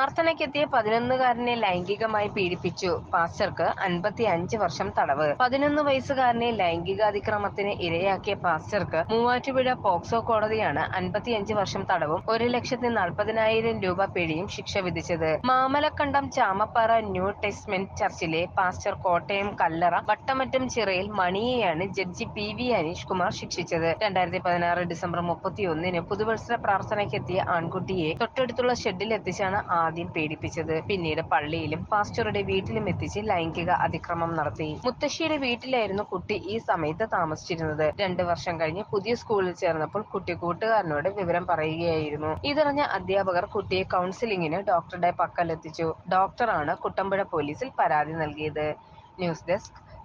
പ്രാർത്ഥനയ്ക്കെത്തിയ പതിനൊന്നുകാരനെ ലൈംഗികമായി പീഡിപ്പിച്ചു. പാസ്റ്റർക്ക് അൻപത്തി അഞ്ച് വർഷം തടവ്. പതിനൊന്ന് വയസ്സുകാരനെ ലൈംഗികാതിക്രമത്തിന് ഇരയാക്കിയ പാസ്റ്റർക്ക് മൂവാറ്റുപുഴ പോക്സോ കോടതിയാണ് അൻപത്തിയഞ്ച് വർഷം തടവും ഒരു ലക്ഷത്തി നാൽപ്പതിനായിരം രൂപ പിഴയും ശിക്ഷ വിധിച്ചത്. മാമലക്കണ്ടം ചാമപ്പാറ ന്യൂ ടെസ്റ്റ്മെന്റ് ചർച്ചിലെ പാസ്റ്റർ കോട്ടയം കല്ലറ വട്ടമറ്റം ചിറയിൽ മണിയെയാണ് judge P V Aneesh Kumar ശിക്ഷിച്ചത്. രണ്ടായിരത്തി പതിനാറ് ഡിസംബർ മുപ്പത്തിയൊന്നിന് പുതുവത്സര പ്രാർത്ഥനയ്ക്കെത്തിയ ആൺകുട്ടിയെ തൊട്ടടുത്തുള്ള ഷെഡിൽ എത്തിച്ചാണ് ആദ്യം പീഡിപ്പിച്ചത്. പിന്നീട് പള്ളിയിലും പാസ്റ്ററുടെ വീട്ടിലും എത്തിച്ച് ലൈംഗിക അതിക്രമം നടത്തി. മുത്തശ്ശിയുടെ വീട്ടിലായിരുന്നു കുട്ടി ഈ സമയത്ത് താമസിച്ചിരുന്നത്. രണ്ടു വർഷം കഴിഞ്ഞ് പുതിയ സ്കൂളിൽ ചേർന്നപ്പോൾ കുട്ടി കൂട്ടുകാരനോട് വിവരം പറയുകയായിരുന്നു. ഇതറിഞ്ഞ അധ്യാപകർ കുട്ടിയെ കൗൺസിലിംഗിന് ഡോക്ടറുടെ പക്കലെത്തിച്ചു. ഡോക്ടറാണ് കുട്ടമ്പുഴ പോലീസിൽ പരാതി നൽകിയത്. News desk